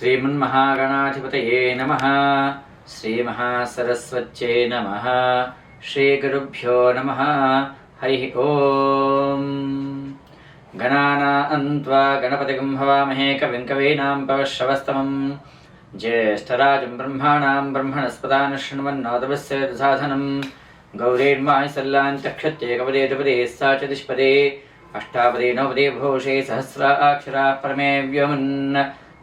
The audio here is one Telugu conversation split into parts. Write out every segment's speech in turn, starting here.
శ్రీమన్మహాగణాధిపతయే నమ శ్రీమహాసరస్వత్యై నమ శ్రీగురుభ్యో నమ హరి ఓం గణానాన్త్వా గణపతిగం హవామహే కవిం కవీనాం పవశ్రవస్తమం జ్యేష్ఠరాజం బ్రహ్మాణాం బ్రహ్మణస్పదాన శృణ్వన్నోదవస్య సాధనం गौरीर्मायसल्लाञ्चक्षत्येकपदे सा च दिष्पदे अष्टापदे नवपदे भूषे सहस्राक्षरा परमे व्योमन्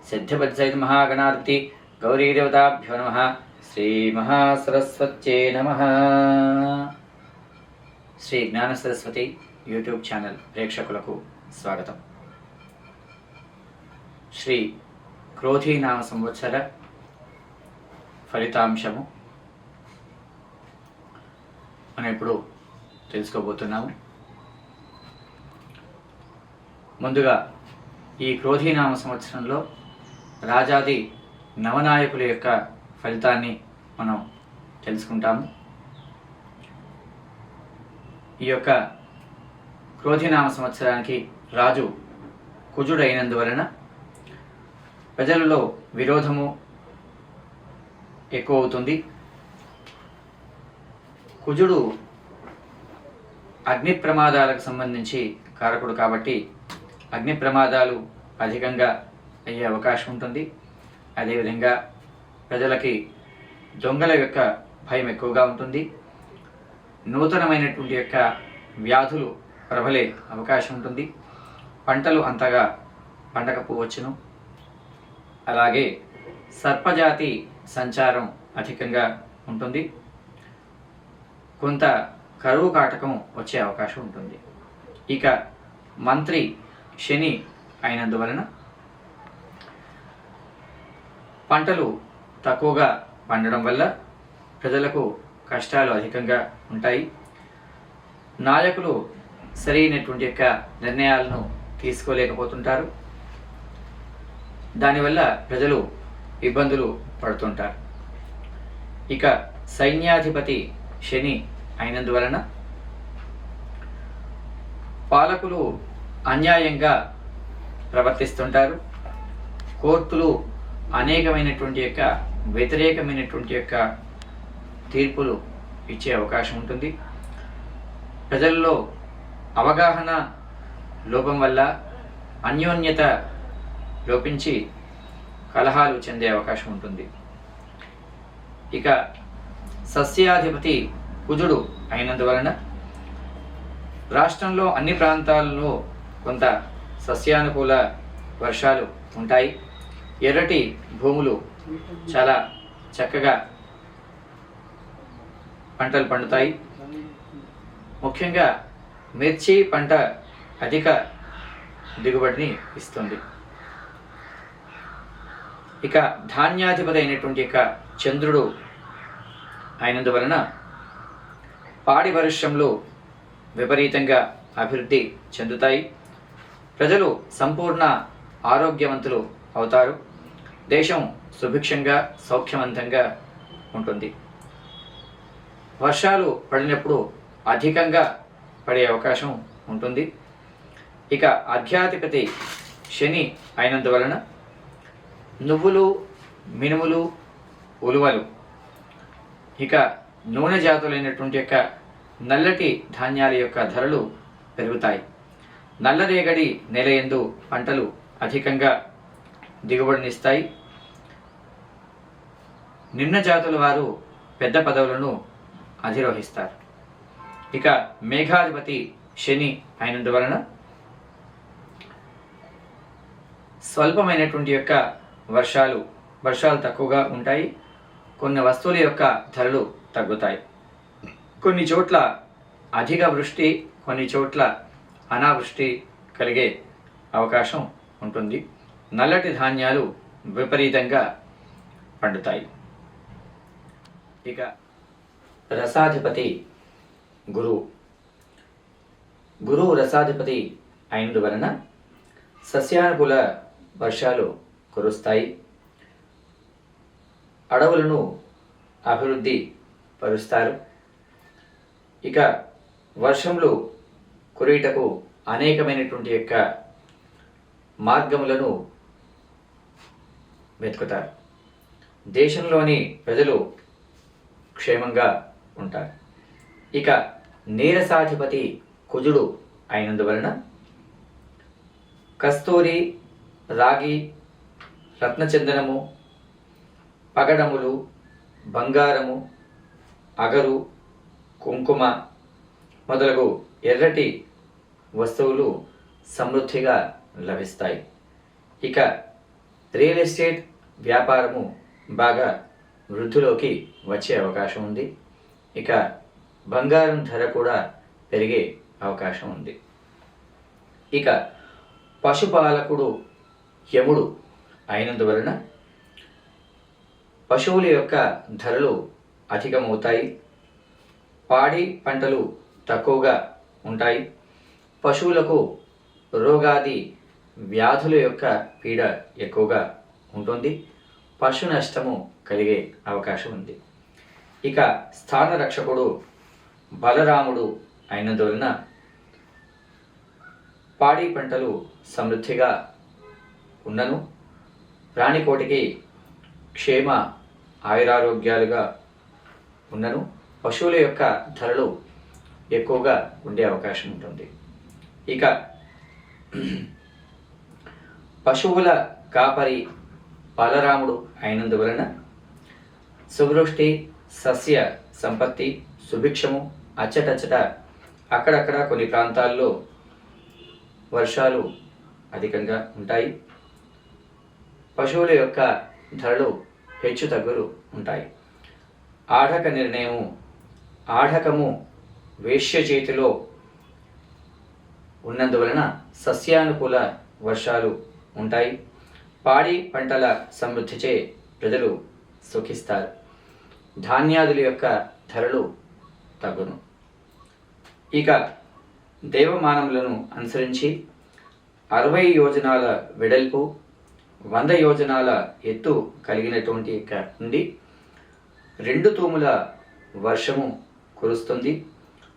సిద్ధిపత్సైత మహాగణాధిపతి గౌరీదేవతాభ్యో నమ. శ్రీమహాసరస్వత్యే నమ. శ్రీ జ్ఞాన సరస్వతి యూట్యూబ్ ఛానల్ ప్రేక్షకులకు స్వాగతం. శ్రీ క్రోధీనామ సంవత్సర ఫలితాంశము మనం ఇప్పుడు తెలుసుకోబోతున్నాము. ముందుగా ఈ క్రోధీనామ సంవత్సరంలో రాజాది నవనాయకుల యొక్క ఫలితాన్ని మనం తెలుసుకుంటాము. ఈ యొక్క క్రోధినామ సంవత్సరానికి రాజు కుజుడైనందువలన ప్రజలలో విరోధము ఎక్కువ అవుతుంది. కుజుడు అగ్ని ప్రమాదాలకు సంబంధించి కారకుడు కాబట్టి అగ్ని ప్రమాదాలు అధికంగా అయ్యే అవకాశం ఉంటుంది. అదేవిధంగా ప్రజలకి దొంగల యొక్క భయం ఎక్కువగా ఉంటుంది. నూతనమైనటువంటి యొక్క వ్యాధులు ప్రబలే అవకాశం ఉంటుంది. పంటలు అంతగా పండకపోవచ్చును. అలాగే సర్పజాతి సంచారం అధికంగా ఉంటుంది. కొంత కరువు కాటకం వచ్చే అవకాశం ఉంటుంది. ఇక మంత్రి శని అయినందువలన పంటలు తక్కువగా పండడం వల్ల ప్రజలకు కష్టాలు అధికంగా ఉంటాయి. నాయకులు సరైనటువంటి యొక్క నిర్ణయాలను తీసుకోలేకపోతుంటారు. దానివల్ల ప్రజలు ఇబ్బందులు పడుతుంటారు. ఇక సైన్యాధిపతి శని అయినందువలన పాలకులు అన్యాయంగా ప్రవర్తిస్తుంటారు. కోర్టులు అనేకమైనటువంటి యొక్క వ్యతిరేకమైనటువంటి యొక్క తీర్పులు ఇచ్చే అవకాశం ఉంటుంది. ప్రజల్లో అవగాహన లోపం వల్ల అన్యోన్యత లోపించి కలహాలు చెందే అవకాశం ఉంటుంది. ఇక సస్యాధిపతి కుజుడు అయినందువలన రాష్ట్రంలో అన్ని ప్రాంతాల్లో కొంత సస్యానుకూల వర్షాలు ఉంటాయి. ఎర్రటి భూములు చాలా చక్కగా పంటలు పండుతాయి. ముఖ్యంగా మిర్చి పంట అధిక దిగుబడిని ఇస్తుంది. ఇక ధాన్యాధిపతి అయినటువంటి యొక్క చంద్రుడు అయినందువలన పాడి పరిశ్రమలు విపరీతంగా అభివృద్ధి చెందుతాయి. ప్రజలు సంపూర్ణ ఆరోగ్యవంతులు అవుతారు. దేశం సుభిక్షంగా సౌఖ్యవంతంగా ఉంటుంది. వర్షాలు పడినప్పుడు అధికంగా పడే అవకాశం ఉంటుంది. ఇక ఆధ్యాత్మికతి శని అయినందువలన నువ్వులు మినుములు ఉలువలు ఇక నూనె జాతులైనటువంటి యొక్క నల్లటి ధాన్యాల యొక్క ధరలు పెరుగుతాయి. నల్లరేగడి నెలయందు పంటలు అధికంగా దిగుబడినిస్తాయి. నిమ్న జాతుల వారు పెద్ద పదవులను అధిరోహిస్తారు. ఇక మేఘాధిపతి శని అయినందువలన స్వల్పమైనటువంటి యొక్క వర్షాలు వర్షాలు తక్కువగా ఉంటాయి. కొన్ని వస్తువుల యొక్క ధరలు తగ్గుతాయి. కొన్ని చోట్ల అధిక వృష్టి కొన్ని చోట్ల అనావృష్టి కలిగే అవకాశం ఉంటుంది. నల్లటి ధాన్యాలు విపరీతంగా పండుతాయి. ఇక రసాధిపతి గురువు గురువు రసాధిపతి అయినందువలన సస్యానుకూల వర్షాలు కురుస్తాయి. అడవులను అభివృద్ధి పరుస్తారు. ఇక వర్షములు కురియుటకు అనేకమైనటువంటి యొక్క మార్గములను వెతుకుతారు. దేశంలోని ప్రజలు క్షేమంగా ఉంటారు. ఇక నీరసాధిపతి కుజుడు అయినందువలన కస్తూరి రాగి రత్నచందనము పగడములు బంగారము అగరు కుంకుమ మొదలగు ఎర్రటి వస్తువులు సమృద్ధిగా లభిస్తాయి. ఇక రియల్ ఎస్టేట్ వ్యాపారము బాగా వృద్ధిలోకి వచ్చే అవకాశం ఉంది. ఇక బంగారం ధర కూడా పెరిగే అవకాశం ఉంది. ఇక పశుపాలకుడు యముడు అయినందువలన పశువుల యొక్క ధరలు అధికమవుతాయి. పాడి పంటలు తక్కువగా ఉంటాయి. పశువులకు రోగాది వ్యాధుల యొక్క పీడ ఎక్కువగా ఉంటుంది. పశు నష్టము కలిగే అవకాశం ఉంది. ఇక స్థాన రక్షకుడు బలరాముడు అయినందువలన పాడి పంటలు సమృద్ధిగా ఉన్నను. ప్రాణికోటికి క్షేమ ఆయురారోగ్యాలుగా ఉన్నను. పశువుల యొక్క ధరలు ఎక్కువగా ఉండే అవకాశం ఉంటుంది. ఇక పశువుల కాపరి బలరాముడు అయినందువలన సువృష్టి సస్య సంపత్తి సుభిక్షము అచ్చటచ్చట అక్కడక్కడ కొన్ని ప్రాంతాల్లో వర్షాలు అధికంగా ఉంటాయి. పశువుల యొక్క ధరలు హెచ్చు తగ్గులు ఉంటాయి. ఆఢక నిర్ణయము ఆఢకము వేష్య చేతిలో ఉన్నందువలన సస్యానుకూల వర్షాలు ఉంటాయి. పాడి పంటల సమృద్ధిచే ప్రజలు సుఖిస్తారు. ధాన్యాదుల యొక్క ధరలు తగ్గును. ఇక దేవమానములను అనుసరించి అరవై యోజనాల వెడల్పు వంద యోజనాల ఎత్తు కలిగినటువంటి నుండి రెండు తూముల వర్షము కురుస్తుంది.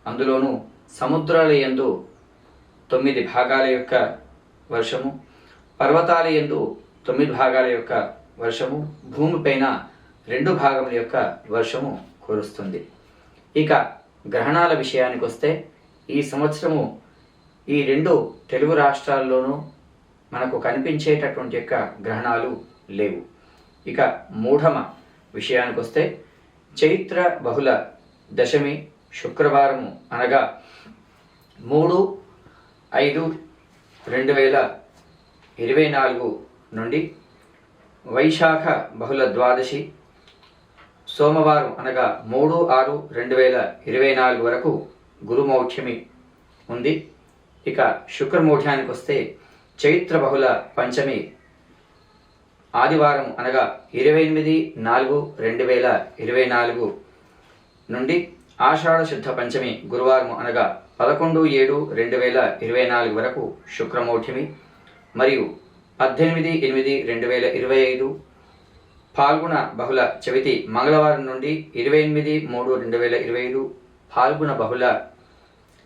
అందులోనూ సముద్రాల యందు తొమ్మిది భాగాల యొక్క వర్షము పర్వతాల యందు తొమ్మిది భాగాల యొక్క వర్షము భూమిపైన రెండు భాగముల యొక్క వర్షము కురుస్తుంది. ఇక గ్రహణాల విషయానికి వస్తే ఈ సంవత్సరము ఈ రెండు తెలుగు రాష్ట్రాల్లోనూ మనకు కనిపించేటటువంటి యొక్క గ్రహణాలు లేవు. ఇక మూఢమ విషయానికి వస్తే చైత్ర బహుళ దశమి శుక్రవారము అనగా మూడు ఐదు రెండు వేల ఇరవై నాలుగు నుండి వైశాఖ బహుళ ద్వాదశి సోమవారం అనగా మూడు ఆరు రెండు వేల ఇరవై నాలుగు వరకు గురుమౌఢ్యమి ఉంది. ఇక శుక్రమౌఢ్యానికి వస్తే చైత్ర బహుళ పంచమి ఆదివారం అనగా ఇరవై ఎనిమిది నాలుగు రెండు వేల ఇరవై నాలుగు నుండి ఆషాఢ శుద్ధ పంచమి గురువారం అనగా పదకొండు ఏడు రెండు వేల ఇరవై నాలుగు వరకు శుక్రమౌఢ్యమి మరియు పద్దెనిమిది ఎనిమిది రెండు వేల ఇరవై ఐదు పాల్గొన బహుళ చవితి మంగళవారం నుండి ఇరవై ఎనిమిది మూడు రెండు వేల ఇరవై ఐదు పాల్గొన బహుళ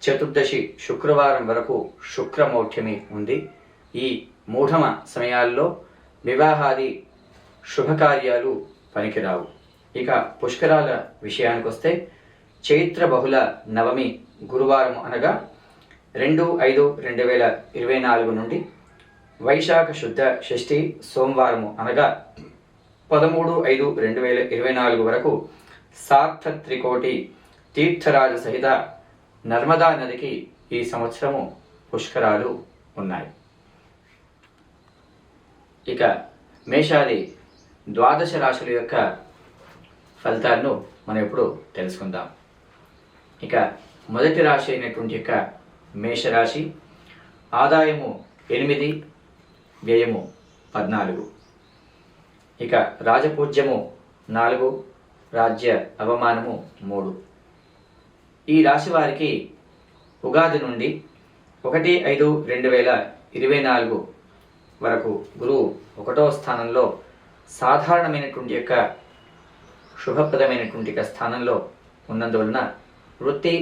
చతుర్దశి శుక్రవారం వరకు శుక్రమౌఢ్యమి ఉంది. ఈ మూఢమ సమయాల్లో వివాహాది శుభకార్యాలు పనికిరావు. ఇక పుష్కరాల విషయానికి వస్తే చైత్ర బహుళ నవమి గురువారం అనగా రెండు ఐదు రెండు వేల ఇరవై నాలుగు నుండి వైశాఖ శుద్ధ షష్ఠి సోమవారము అనగా పదమూడు ఐదు రెండు వేల ఇరవై నాలుగు వరకు సార్థ త్రికోటి తీర్థరాజ సహిత నర్మదా నదికి ఈ సంవత్సరము పుష్కరాలు ఉన్నాయి. ఇక మేషాది ద్వాదశ రాశుల యొక్క ఫలితాలను మనం ఇప్పుడు తెలుసుకుందాం. ఇక మొదటి రాశి అయినటువంటి యొక్క మేషరాశి ఆదాయము ఎనిమిది వ్యయము పద్నాలుగు. ఇక రాజపూజ్యము నాలుగు రాజ్య అవమానము మూడు. ఈ రాశి వారికి ఉగాది నుండి ఒకటి ఐదు రెండు వేల ఇరవై నాలుగు వరకు గురువు ఒకటో స్థానంలో సాధారణమైనటువంటి యొక్క శుభప్రదమైనటువంటి యొక్క స్థానంలో ఉన్నందువలన వృత్తి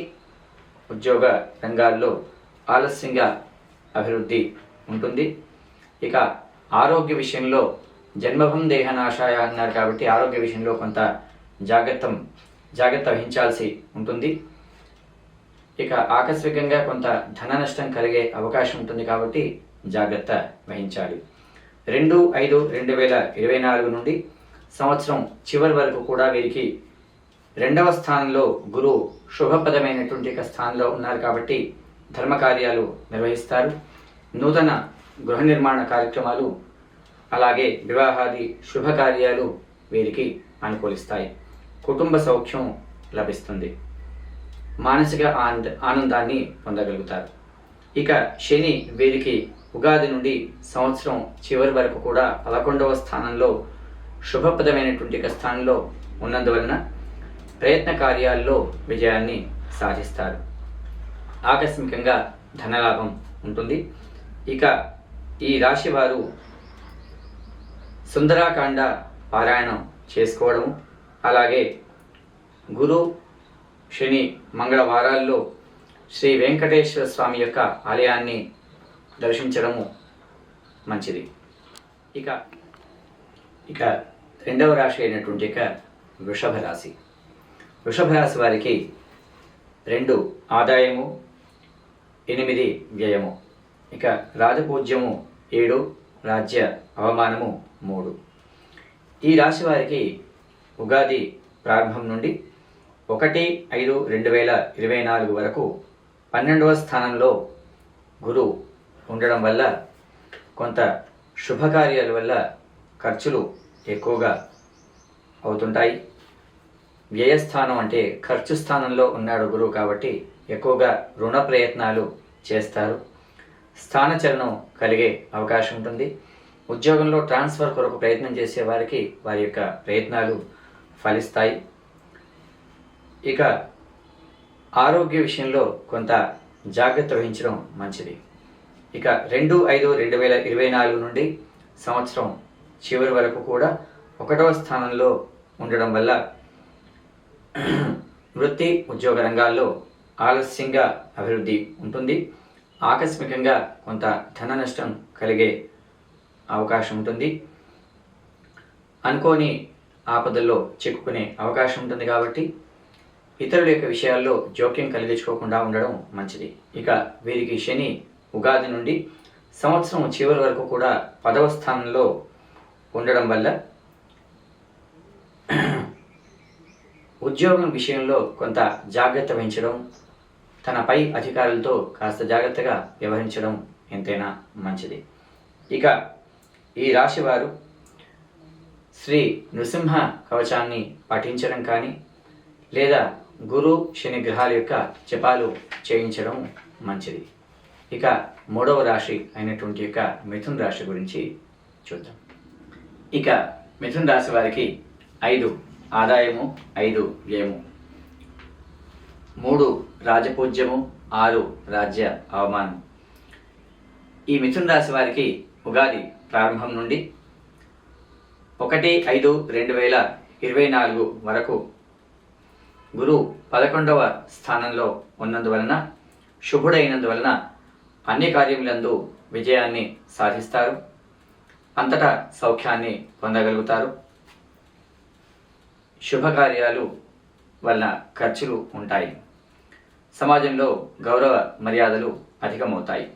ఉద్యోగ రంగాల్లో ఆలస్యంగా అభివృద్ధి ఉంటుంది. ఇక ఆరోగ్య విషయంలో జన్మభం దేహనాశాయ అన్నారు కాబట్టి ఆరోగ్య విషయంలో కొంత జాగ్రత్త జాగ్రత్త వహించాల్సి ఉంటుంది. ఇక ఆకస్మికంగా కొంత ధన నష్టం కలిగే అవకాశం ఉంటుంది కాబట్టి జాగ్రత్త వహించాలి. రెండు ఐదు రెండు వేల ఇరవై నాలుగు నుండి సంవత్సరం చివరి వరకు కూడా వీరికి రెండవ స్థానంలో గురువు శుభప్రదమైనటువంటి ఒక స్థానంలో ఉన్నారు కాబట్టి ధర్మ కార్యాలు నిర్వహిస్తారు. నూతన గృహ నిర్మాణ కార్యక్రమాలు అలాగే వివాహాది శుభకార్యాలు వీరికి అనుకూలిస్తాయి. కుటుంబ సౌఖ్యం లభిస్తుంది. మానసిక ఆనంద ఆనందాన్ని పొందగలుగుతారు. ఇక శని వీరికి ఉగాది నుండి సంవత్సరం చివరి వరకు కూడా పదకొండవ స్థానంలో శుభప్రదమైనటువంటి స్థానంలో ఉన్నందువలన ప్రయత్న కార్యాల్లో విజయాన్ని సాధిస్తారు. ఆకస్మికంగా ధనలాభం ఉంటుంది. ఇక ఈ రాశి వారు సుందరాకాండ పారాయణం చేసుకోవడము. అలాగే గురు శని మంగళవారాల్లో శ్రీ వెంకటేశ్వర స్వామి యొక్క ఆలయాన్ని దర్శించడము మంచిది. ఇక ఇక రెండవ రాశి అయినటువంటి ఇక వృషభ రాశి. వృషభ రాశి వారికి రెండు ఆదాయము ఎనిమిది వ్యయము. ఇక రాజపూజ్యము ఏడు రాజ్య అవమానము మూడు. ఈ రాశి వారికి ఉగాది ప్రారంభం నుండి ఒకటి ఐదు రెండు వేల ఇరవై నాలుగు వరకు పన్నెండవ స్థానంలో గురువు ఉండడం వల్ల కొంత శుభకార్యాల వల్ల ఖర్చులు ఎక్కువగా అవుతుంటాయి. వ్యయస్థానం అంటే ఖర్చు స్థానంలో ఉన్నాడు గురువు కాబట్టి ఎక్కువగా రుణ ప్రయత్నాలు చేస్తారు. స్థానచలనం కలిగే అవకాశం ఉంటుంది. ఉద్యోగంలో ట్రాన్స్ఫర్ కొరకు ప్రయత్నం చేసే వారికి వారి యొక్క ప్రయత్నాలు ఫలిస్తాయి. ఇక ఆరోగ్య విషయంలో కొంత జాగ్రత్త వహించడం మంచిది. ఇక రెండు ఐదు రెండు వేల ఇరవై నాలుగు నుండి సంవత్సరం చివరి వరకు కూడా ఒకటవ స్థానంలో ఉండడం వల్ల వృత్తి ఉద్యోగ రంగాల్లో ఆలస్యంగా అభివృద్ధి ఉంటుంది. ఆకస్మికంగా కొంత ధన నష్టం కలిగే అవకాశం ఉంటుంది. అనుకోని ఆపదల్లో చిక్కుకునే అవకాశం ఉంటుంది కాబట్టి ఇతరుల యొక్క విషయాల్లో జోక్యం కలిగించుకోకుండా ఉండడం మంచిది. ఇక వీరికి శని ఉగాది నుండి సంవత్సరం చివరి వరకు కూడా పదవ స్థానంలో ఉండడం వల్ల ఉద్యోగం విషయంలో కొంత జాగ్రత్త వహించడం తనపై అధికారులతో కాస్త జాగ్రత్తగా వ్యవహరించడం ఎంతైనా మంచిది. ఇక ఈ రాశివారు శ్రీ నృసింహ కవచాన్ని పఠించడం కానీ లేదా గురు శని గ్రహాల యొక్క జపాలు చేయించడం మంచిది. ఇక మూడవ రాశి అయినటువంటి యొక్క మిథున్ రాశి గురించి చూద్దాం. ఇక మిథున్ రాశి వారికి ఐదు ఆదాయము ఐదు వ్యయము. మూడు రాజపూజ్యము ఆరు రాజ్య అవమానం. ఈ మిథున్ రాశి వారికి ఉగాది ప్రారంభం నుండి ఒకటి ఐదు రెండు వేల ఇరవై నాలుగు వరకు గురు పదకొండవ స్థానంలో ఉన్నందువలన శుభుడైనందువలన అన్ని కార్యములందు విజయాన్ని సాధిస్తారు. అంతటా సౌఖ్యాన్ని పొందగలుగుతారు. శుభకార్యాలు వలన ఖర్చులు ఉంటాయి. సమాజంలో గౌరవ మర్యాదలు అధికమవుతాయి.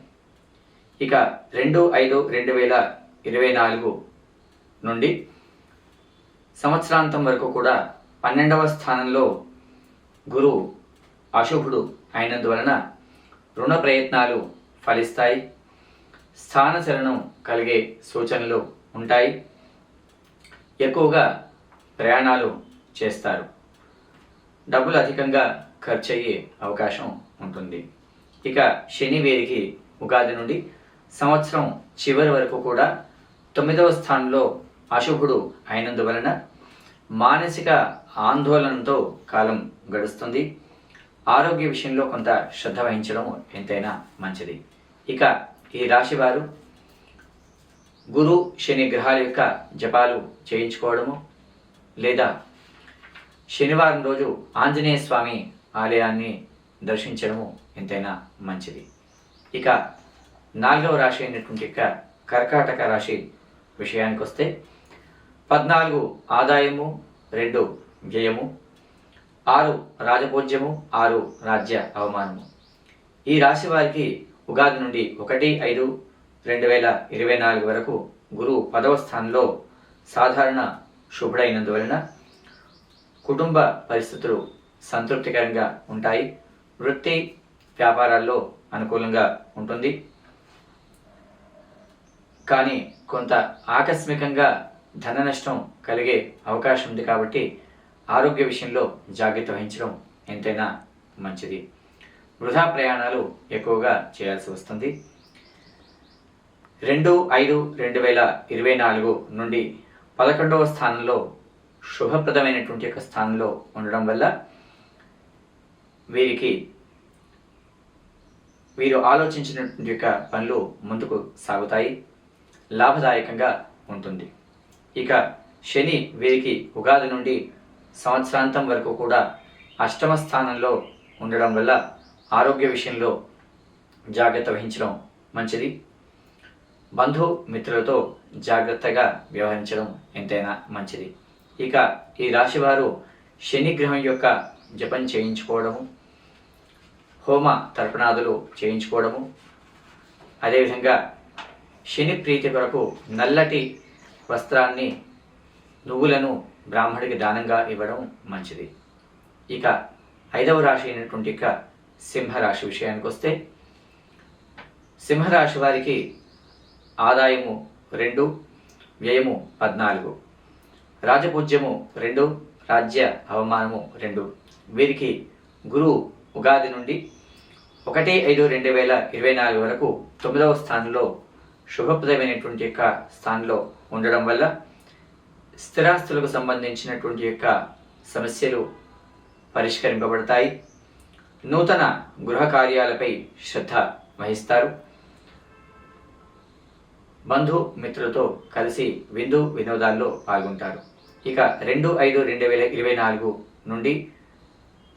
ఇక రెండు ఐదు రెండు వేల ఇరవై నాలుగు నుండి సంవత్సరాంతం వరకు కూడా పన్నెండవ స్థానంలో గురువు అశుభుడు అయినందువలన రుణ ప్రయత్నాలు ఫలిస్తాయి. స్థానచలనం కలిగే సూచనలు ఉంటాయి. ఎక్కువగా ప్రయాణాలు చేస్తారు. డబ్బులు అధికంగా ఖర్చు అయ్యే అవకాశం ఉంటుంది. ఇక శని వేరికి ఉగాది నుండి సంవత్సరం చివరి వరకు కూడా తొమ్మిదవ స్థానంలో అశుభుడు అయినందువలన మానసిక ఆందోళనతో కాలం గడుస్తుంది. ఆరోగ్య విషయంలో కొంత శ్రద్ధ వహించడం ఎంతైనా మంచిది. ఇక ఈ రాశివారు గురు శని గ్రహాల యొక్క జపాలు చేయించుకోవడము లేదా శనివారం రోజు ఆంజనేయ స్వామి ఆలయాన్ని దర్శించడము ఎంతైనా మంచిది. ఇక నాలుగవ రాశి అయినటువంటి యొక్క కర్కాటక రాశి విషయానికి వస్తే పద్నాలుగు ఆదాయము రెండు వ్యయము ఆరు రాజపూజ్యము ఆరు రాజ్య అవమానము. ఈ రాశి వారికి ఉగాది నుండి ఒకటి ఐదు రెండు వేల ఇరవై నాలుగు వరకు గురువు పదవ స్థానంలో సాధారణ శుభుడైనందువలన కుటుంబ పరిస్థితులు సంతృప్తికరంగా ఉంటాయి. వృత్తి వ్యాపారాల్లో అనుకూలంగా ఉంటుంది. కానీ కొంత ఆకస్మికంగా ధన నష్టం కలిగే అవకాశం ఉంది కాబట్టి ఆరోగ్య విషయంలో జాగ్రత్త వహించడం ఎంతైనా మంచిది. వృధా ప్రయాణాలు ఎక్కువగా చేయాల్సి వస్తుంది. రెండు ఐదు రెండు వేల ఇరవై నాలుగు నుండి పదకొండవ స్థానంలో శుభప్రదమైనటువంటి యొక్క స్థానంలో ఉండడం వల్ల వీరికి వీరు ఆలోచించినటువంటి యొక్క పనులు ముందుకు సాగుతాయి. లాభదాయకంగా ఉంటుంది. ఇక శని వీరికి ఉగాది నుండి సంవత్సరాంతం వరకు కూడా అష్టమ స్థానంలో ఉండడం వల్ల ఆరోగ్య విషయంలో జాగ్రత్త వహించడం మంచిది. బంధు మిత్రులతో జాగ్రత్తగా వ్యవహరించడం ఎంతైనా మంచిది. ఇక ఈ రాశివారు శని గ్రహం యొక్క జపం చేయించుకోవడము హోమ తర్పణాదులు చేయించుకోవడము. అదేవిధంగా శని ప్రీతి కొరకు నల్లటి వస్త్రాన్ని నువ్వులను బ్రాహ్మడికి దానంగా ఇవ్వడం మంచిది. ఇక ఐదవ రాశి అయినటువంటి ఇక సింహరాశి విషయానికి వస్తే సింహరాశి వారికి ఆదాయము రెండు వ్యయము పద్నాలుగు రాజపూజ్యము రెండు రాజ్య అవమానము రెండు. వీరికి గురువు ఉగాది నుండి ఒకటి ఐదు రెండు వేల ఇరవై నాలుగు వరకు తొమ్మిదవ స్థానంలో శుభప్రదమైనటువంటి యొక్క స్థానంలో ఉండడం వల్ల స్థిరాస్తులకు సంబంధించినటువంటి యొక్క సమస్యలు పరిష్కరింపబడతాయి. నూతన గృహ కార్యాలపై శ్రద్ధ వహిస్తారు. బంధు మిత్రులతో కలిసి విందు వినోదాల్లో పాల్గొంటారు. ఇక రెండు ఐదు రెండు వేల ఇరవై నాలుగు నుండి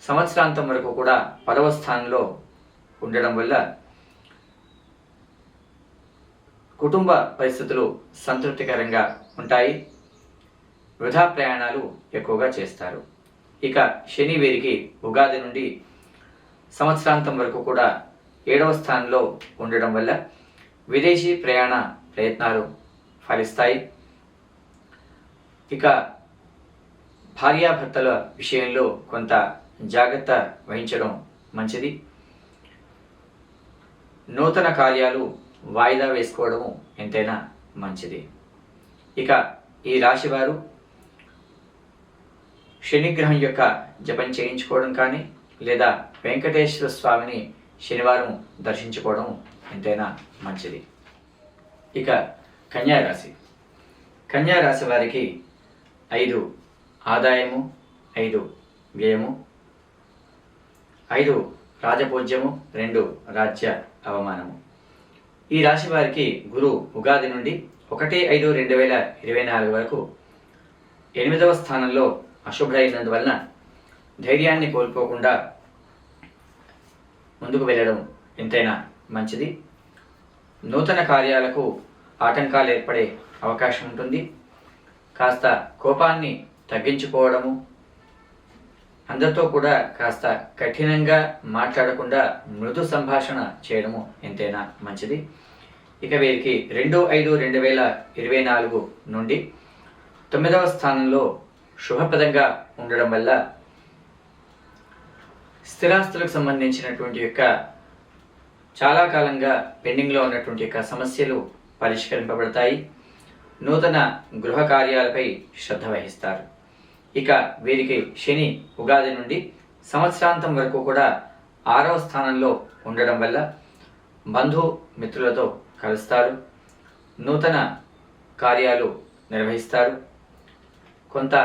సంవత్సరాంతం వరకు కూడా పదవ స్థానంలో ఉండడం వల్ల కుటుంబ పరిస్థితులు సంతృప్తికరంగా ఉంటాయి. వృధా ప్రయాణాలు ఎక్కువగా చేస్తారు. ఇక శని వీరికి ఉగాది నుండి సంవత్సరాంతం వరకు కూడా ఏడవ స్థానంలో ఉండడం వల్ల విదేశీ ప్రయాణ ప్రయత్నాలు ఫలిస్తాయి. ఇక భార్యాభర్తల విషయంలో కొంత జాగ్రత్త వహించడం మంచిది. నూతన కార్యాలు వాయిదా వేసుకోవడము ఎంతైనా మంచిది. ఇక ఈ రాశివారు శనిగ్రహం యొక్క జపం చేయించుకోవడం కానీ లేదా వెంకటేశ్వర స్వామిని శనివారం దర్శించుకోవడం ఎంతైనా మంచిది. ఇక కన్యారాశి కన్యారాశి వారికి ఐదు ఆదాయము ఐదు వ్యయము ఐదు రాజపూజ్యము రెండు రాజ్య అవమానము. ఈ రాశి వారికి గురు ఉగాది నుండి ఒకటి ఐదు రెండు వేల ఇరవై నాలుగు వరకు ఎనిమిదవ స్థానంలో అశుభుడైనందువలన ధైర్యాన్ని కోల్పోకుండా ముందుకు వెళ్ళడం ఎంతైనా మంచిది. నూతన కార్యాలకు ఆటంకాలు ఏర్పడే అవకాశం ఉంటుంది. కాస్త కోపాన్ని తగ్గించుకోవడము అందరితో కూడా కాస్త కఠినంగా మాట్లాడకుండా మృదు సంభాషణ చేయడము ఎంతైనా మంచిది. ఇక వీరికి రెండు ఐదు రెండు వేల ఇరవై నాలుగు నుండి తొమ్మిదవ స్థానంలో శుభప్రదంగా ఉండడం వల్ల స్థిరాస్తులకు సంబంధించినటువంటి యొక్క చాలా కాలంగా పెండింగ్లో ఉన్నటువంటి యొక్క సమస్యలు పరిష్కరింపబడతాయి. నూతన గృహ కార్యాలపై శ్రద్ధ వహిస్తారు. ఇక వీరికి శని ఉగాది నుండి సంవత్సరాంతం వరకు కూడా ఆరవ స్థానంలో ఉండడం వల్ల బంధు మిత్రులతో కలుస్తారు. నూతన కార్యాలు నిర్వహిస్తారు. కొంత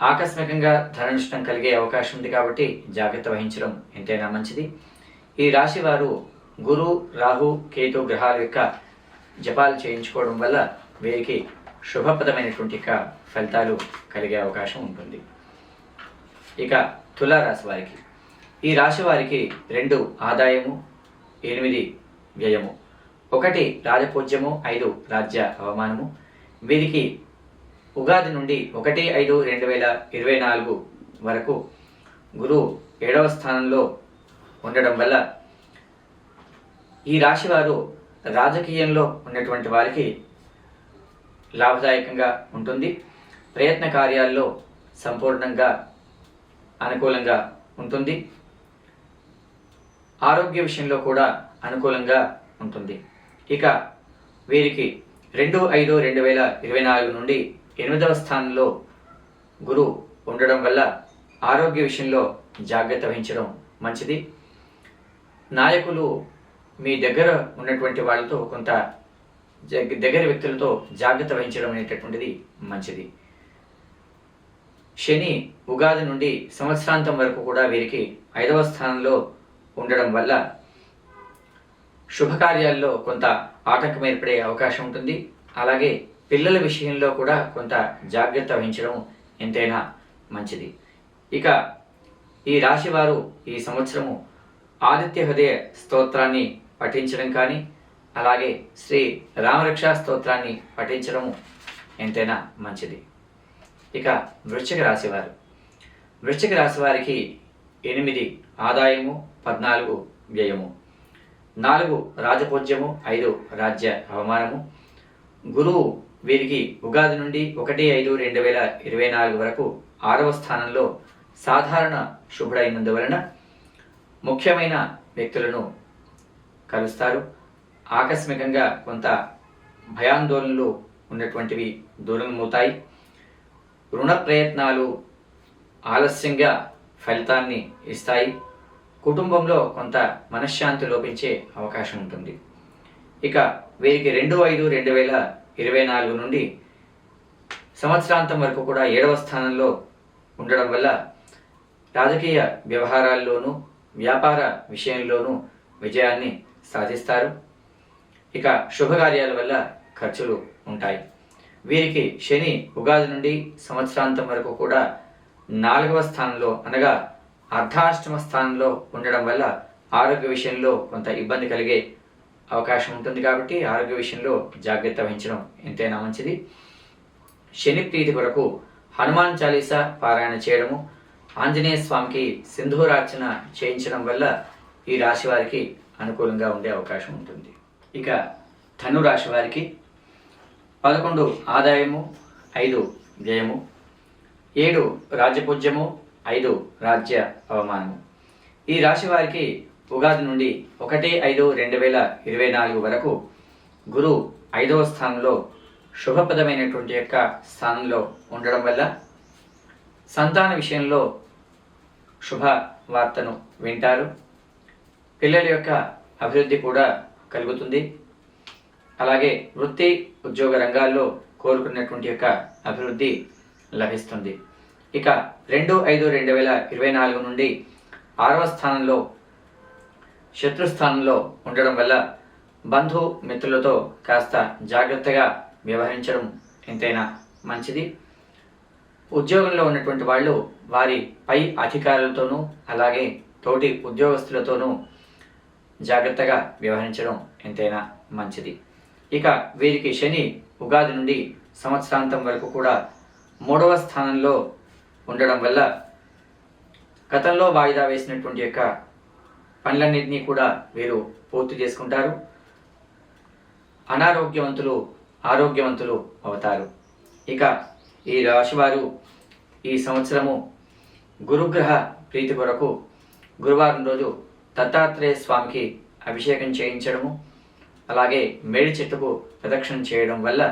ఆకస్మికంగా ధన నష్టం కలిగే అవకాశం ఉంది కాబట్టి జాగ్రత్త వహించడం ఎంతైనా మంచిది. ఈ రాశి వారు గురు రాహు కేతు గ్రహాల యొక్క జపాలు చేయించుకోవడం వల్ల వీరికి శుభప్రదమైనటువంటి యొక్క ఫలితాలు కలిగే అవకాశం ఉంటుంది. ఇక తులారాశి వారికి. ఈ రాశి వారికి రెండు ఆదాయము ఎనిమిది వ్యయము. ఒకటి రాజపూజ్యము ఐదు రాజ్య అవమానము. వీరికి ఉగాది నుండి ఒకటి ఐదు రెండు వేల ఇరవై నాలుగు వరకు గురువు ఏడవ స్థానంలో ఉండడం వల్ల ఈ రాశివారు రాజకీయంలో ఉన్నటువంటి వారికి లాభదాయకంగా ఉంటుంది. ప్రయత్న కార్యాల్లో సంపూర్ణంగా అనుకూలంగా ఉంటుంది. ఆరోగ్య విషయంలో కూడా అనుకూలంగా ఉంటుంది. ఇక వీరికి రెండు ఐదు రెండు వేల ఇరవై నాలుగు నుండి ఎనిమిదవ స్థానంలో గురు ఉండడం వల్ల ఆరోగ్య విషయంలో జాగ్రత్త వహించడం మంచిది. నాయకులు మీ దగ్గర ఉన్నటువంటి వాళ్ళతో కొంత దగ్గర వ్యక్తులతో జాగ్రత్త వహించడం అనేటటువంటిది మంచిది. శని ఉగాది నుండి సంవత్సరాంతం వరకు కూడా వీరికి ఐదవ స్థానంలో ఉండడం వల్ల శుభకార్యాల్లో కొంత ఆటంకం ఏర్పడే అవకాశం ఉంటుంది. అలాగే పిల్లల విషయంలో కూడా కొంత జాగ్రత్త వహించడం ఎంతైనా మంచిది. ఇక ఈ రాశివారు ఈ సంవత్సరము ఆదిత్య హృదయ స్తోత్రాన్ని పఠించడం కానీ అలాగే శ్రీ రామరక్ష స్తోత్రాన్ని పఠించడం ఎంతైనా మంచిది. ఇక వృశ్చిక రాశివారు. వృశ్చిక రాశి వారికి ఎనిమిది ఆదాయము పద్నాలుగు వ్యయము. నాలుగు రాజపూజ్యము ఐదు రాజ్య అవమానము. గురువు వీరికి ఉగాది నుండి ఒకటి ఐదు రెండు వేల ఇరవై నాలుగు వరకు ఆరవ స్థానంలో సాధారణ శుభుడైనందువలన ముఖ్యమైన వ్యక్తులను కలుస్తారు. ఆకస్మికంగా కొంత భయాందోళనలు ఉన్నటువంటివి దూరమవుతాయి రుణ ప్రయత్నాలు ఆలస్యంగా ఫలితాన్ని ఇస్తాయి. కుటుంబంలో కొంత మనశ్శాంతి లోపించే అవకాశం ఉంటుంది. ఇక వీరికి రెండు ఐదు రెండు వేల ఇరవై నాలుగు నుండి సంవత్సరాంతం వరకు కూడా ఏడవ స్థానంలో ఉండడం వల్ల రాజకీయ వ్యవహారాల్లోనూ వ్యాపార విషయంలోనూ విజయాన్ని సాధిస్తారు. ఇక శుభకార్యాల వల్ల ఖర్చులు ఉంటాయి. వీరికి శని ఉగాది నుండి సంవత్సరాంతం వరకు కూడా నాలుగవ స్థానంలో అనగా అర్ధాష్టమ స్థానంలో ఉండడం వల్ల ఆరోగ్య విషయంలో కొంత ఇబ్బంది కలిగే అవకాశం ఉంటుంది కాబట్టి ఆరోగ్య విషయంలో జాగ్రత్త వహించడం ఎంతైనా మంచిది. శని ప్రీతి కొరకు హనుమాన్ చాలీసా పారాయణ చేయడము ఆంజనేయ స్వామికి సింధూరార్చన చేయించడం వల్ల ఈ రాశి వారికి అనుకూలంగా ఉండే అవకాశం ఉంటుంది. ఇక ధను రాశి వారికి పదకొండు ఆదాయము ఐదు వ్యయము ఏడు రాజ్యపూజ్యము ఐదు రాజ్య అవమానము. ఈ రాశి వారికి ఉగాది నుండి ఒకటి ఐదు రెండు వేల ఇరవై నాలుగు వరకు గురు ఐదవ స్థానంలో శుభప్రదమైనటువంటి యొక్క స్థానంలో ఉండడం వల్ల సంతాన విషయంలో శుభ వార్తను వింటారు. పిల్లల యొక్క అభివృద్ధి కూడా కలుగుతుంది. అలాగే వృత్తి ఉద్యోగ రంగాల్లో కోరుకున్నటువంటి యొక్క అభివృద్ధి లభిస్తుంది. ఇక రెండు ఐదు రెండు వేల ఇరవై నాలుగు నుండి ఆరవ స్థానంలో శత్రుస్థానంలో ఉండడం వల్ల బంధు మిత్రులతో కాస్త జాగ్రత్తగా వ్యవహరించడం ఎంతైనా మంచిది. ఉద్యోగంలో ఉన్నటువంటి వాళ్ళు వారి పై అధికారులతోనూ అలాగే తోటి ఉద్యోగస్తులతోనూ జాగ్రత్తగా వ్యవహరించడం ఎంతైనా మంచిది. ఇక వీరికి శని ఉగాది నుండి సంవత్సరాంతం వరకు కూడా మూడవ స్థానంలో ఉండడం వల్ల గతంలో వాయిదా వేసినటువంటి యొక్క పనులన్నింటినీ కూడా వీరు పూర్తి చేసుకుంటారు. అనారోగ్యవంతులు ఆరోగ్యవంతులు అవుతారు. ఇక ఈ రాశివారు ఈ సంవత్సరము గురుగ్రహ ప్రీతి కొరకు గురువారం రోజు దత్తాత్రేయ స్వామికి అభిషేకం చేయించడము అలాగే మేడి చెట్టుకు ప్రదక్షిణ చేయడం వల్ల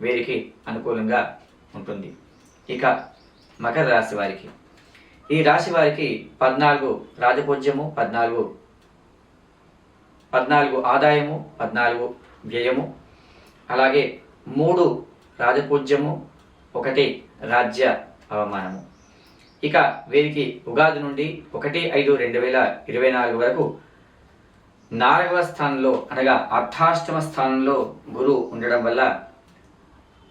వీరికి అనుకూలంగా ఉంటుంది. ఇక మకర రాశి వారికి. ఈ రాశి వారికి పద్నాలుగు రాజపూజ్యము పద్నాలుగు పద్నాలుగు ఆదాయము పద్నాలుగు వ్యయము అలాగే మూడు రాజపూజ్యము ఒకటి రాజ్య అవమానము. ఇక వీరికి ఉగాది నుండి ఒకటి ఐదు రెండు వేల ఇరవై నాలుగు వరకు నాలుగవ స్థానంలో అనగా అర్ధాష్టమ స్థానంలో గురువు ఉండడం వల్ల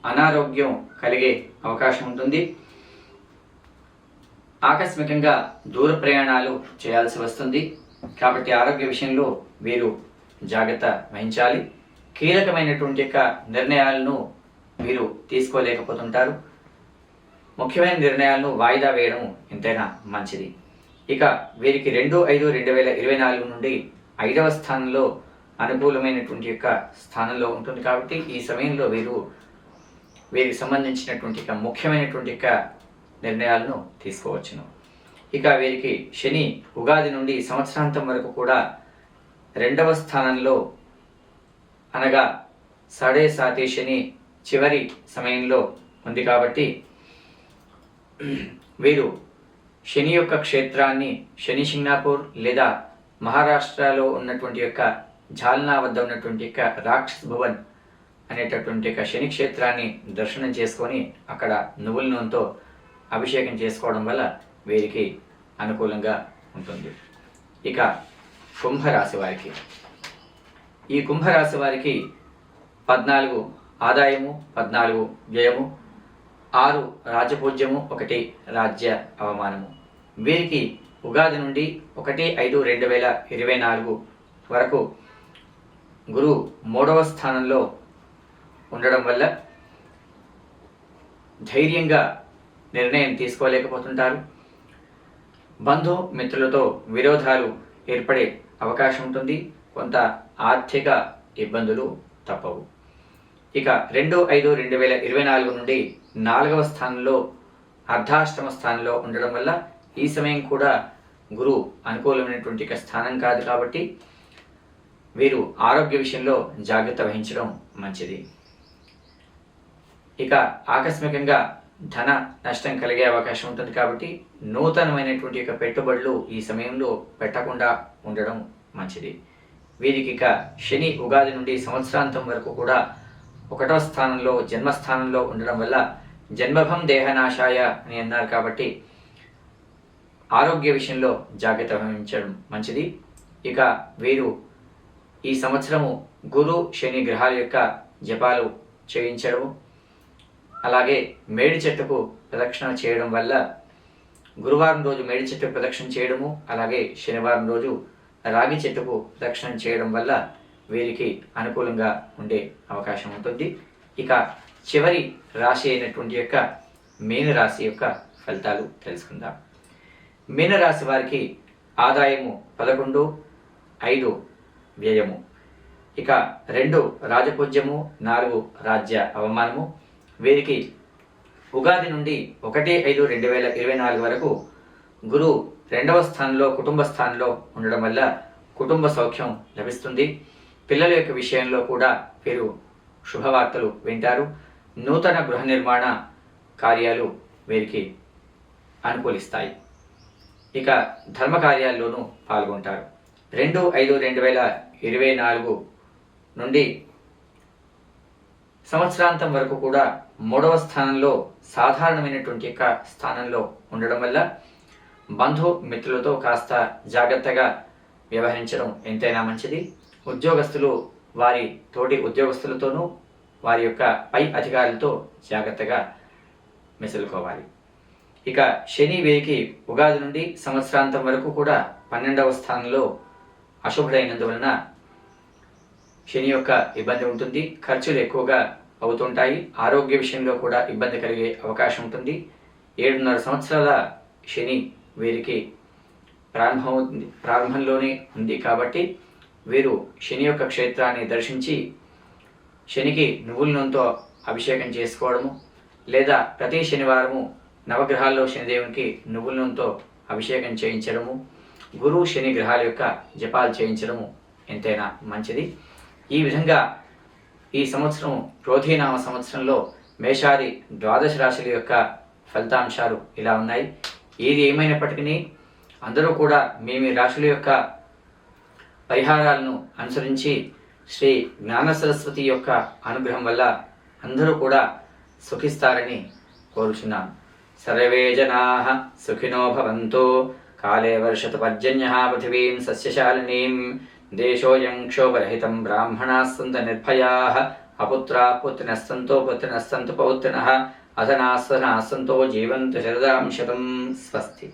అనారోగ్యం కలిగే అవకాశం ఉంటుంది. ఆకస్మికంగా దూర ప్రయాణాలు చేయాల్సి వస్తుంది. కాబట్టి ఆరోగ్య విషయంలో వీరు జాగ్రత్త వహించాలి. కీలకమైనటువంటి యొక్క నిర్ణయాలను వీరు తీసుకోలేకపోతుంటారు. ముఖ్యమైన నిర్ణయాలను వాయిదా వేయడం ఎంతైనా మంచిది. ఇక వీరికి రెండు ఐదు రెండు వేల ఇరవై నాలుగు నుండి ఐదవ స్థానంలో అనుకూలమైనటువంటి యొక్క స్థానంలో ఉంటుంది కాబట్టి ఈ సమయంలో వీరు వీరికి సంబంధించినటువంటి యొక్క ముఖ్యమైనటువంటి యొక్క నిర్ణయాలను తీసుకోవచ్చును. ఇక వీరికి శని ఉగాది నుండి సంవత్సరాంతం వరకు కూడా రెండవ స్థానంలో అనగా సాడే సాతి శని చివరి సమయంలో ఉంది కాబట్టి వీరు శని యొక్క క్షేత్రాన్ని శని సింగాపూర్ లేదా మహారాష్ట్రలో ఉన్నటువంటి యొక్క జాల్నా వద్ద ఉన్నటువంటి యొక్క రాక్షస్ భవన్ అనేటటువంటి యొక్క శని క్షేత్రాన్ని దర్శనం చేసుకొని అక్కడ నువ్వుల నూనెతో అభిషేకం చేసుకోవడం వల్ల వీరికి అనుకూలంగా ఉంటుంది. ఇక కుంభరాశి వారికి. ఈ కుంభరాశి వారికి పద్నాలుగు ఆదాయము పద్నాలుగు వ్యయము ఆరు రాజపూజ్యము ఒకటి రాజ్య అవమానము. వీరికి ఉగాది నుండి ఒకటి ఐదు రెండు వేల ఇరవై నాలుగు వరకు గురు మూడవ స్థానంలో ఉండడం వల్ల ధైర్యంగా నిర్ణయం తీసుకోలేకపోతుంటారు. బంధు మిత్రులతో విరోధాలు ఏర్పడే అవకాశం ఉంటుంది. కొంత ఆర్థిక ఇబ్బందులు తప్పవు. ఇక రెండు ఐదు రెండు వేల ఇరవై నాలుగు నుండి నాలుగవ స్థానంలో అర్ధాష్టమ స్థానంలో ఉండడం వల్ల ఈ సమయం కూడా గురు అనుకూలమైనటువంటి స్థానం కాదు కాబట్టి వీరు ఆరోగ్య విషయంలో జాగ్రత్త వహించడం మంచిది. ఇక ఆకస్మికంగా ధన నష్టం కలిగే అవకాశం ఉంటుంది కాబట్టి నూతనమైనటువంటి యొక్క పెట్టుబడులు ఈ సమయంలో పెట్టకుండా ఉండడం మంచిది. వీరికి ఇక శని ఉగాది నుండి సంవత్సరాంతం వరకు కూడా ఒకటో స్థానంలో జన్మస్థానంలో ఉండడం వల్ల జన్మభం దేహనాశాయ అని అన్నారు కాబట్టి ఆరోగ్య విషయంలో జాగ్రత్త వహించడం మంచిది. ఇక వీరు ఈ సంవత్సరము గురు శని గ్రహాల యొక్క జపాలు చేయించడము అలాగే మేడి చెట్టుకు ప్రదక్షిణ చేయడం వల్ల గురువారం రోజు మేడి చెట్టుకు ప్రదక్షిణ చేయడము అలాగే శనివారం రోజు రాగి చెట్టుకు ప్రదక్షిణ చేయడం వల్ల వీరికి అనుకూలంగా ఉండే అవకాశం ఉంటుంది. ఇక చివరి రాశి అయినటువంటి యొక్క మీనరాశి యొక్క ఫలితాలు తెలుసుకుందాం. మీనరాశి వారికి ఆదాయము పదకొండు ఐదు వ్యయము. ఇక రెండు రాజపూజ్యము నాలుగు రాజ్య అవమానము. వీరికి ఉగాది నుండి ఒకటి ఐదు రెండు వేల ఇరవై నాలుగు వరకు గురు రెండవ స్థానంలో కుటుంబ స్థానంలో ఉండడం వల్ల కుటుంబ సౌఖ్యం లభిస్తుంది. పిల్లల యొక్క విషయంలో కూడా వీరు శుభవార్తలు వింటారు. నూతన గృహ నిర్మాణ కార్యాలు వీరికి అనుకూలిస్తాయి. ఇక ధర్మ కార్యాల్లోనూ పాల్గొంటారు. రెండు ఐదు రెండు వేల ఇరవై నాలుగు నుండి సంవత్సరాంతం వరకు కూడా మూడవ స్థానంలో సాధారణమైనటువంటి యొక్క స్థానంలో ఉండడం వల్ల బంధు మిత్రులతో కాస్త జాగ్రత్తగా వ్యవహరించడం ఎంతైనా మంచిది. ఉద్యోగస్తులు వారి తోటి ఉద్యోగస్తులతోనూ వారి యొక్క పై అధికారులతో జాగ్రత్తగా మెసులుకోవాలి. ఇక శని వీరికి ఉగాది నుండి సంవత్సరాంతం వరకు కూడా పన్నెండవ స్థానంలో అశుభుడైనందువలన శని యొక్క ఇబ్బంది ఉంటుంది. ఖర్చులు ఎక్కువగా అవుతుంటాయి. ఆరోగ్య విషయంలో కూడా ఇబ్బంది కలిగే అవకాశం ఉంటుంది. ఏడున్నర సంవత్సరాల శని వీరికి ప్రారంభం ప్రారంభంలోనే ఉంది కాబట్టి వీరు శని యొక్క క్షేత్రాన్ని దర్శించి శనికి నువ్వుల నూనెతో అభిషేకం చేసుకోవడము లేదా ప్రతి శనివారము నవగ్రహాల్లో శనిదేవునికి నువ్వుల నూనెతో అభిషేకం చేయించడము గురు శని గ్రహాల యొక్క జపాలు చేయించడము ఎంతైనా మంచిది. ఈ విధంగా ఈ సంవత్సరం క్రోధీనామ సంవత్సరంలో మేషాది ద్వాదశ రాశుల యొక్క ఫలితాంశాలు ఇలా ఉన్నాయి. ఏది ఏమైనప్పటికీ అందరూ కూడా మీ మీ రాశుల యొక్క పరిహారాలను అనుసరించి శ్రీ జ్ఞాన సరస్వతి యొక్క అనుగ్రహం వల్ల అందరూ కూడా సుఖిస్తారని కోరుచున్నాను. సర్వే జనా సుఖినో భవంతు. కాలే వర్షత పర్జన్య పృథివీం సస్యశాలినీం దేశోయం క్షోభరహితం బ్రాహ్మణా సంత నిర్భయా అపుత్రా పుత్రినः సంతో పుత్రినः సంతు పౌత్రినः అధనాः జీవంతు శరదాంశతం స్వస్తి.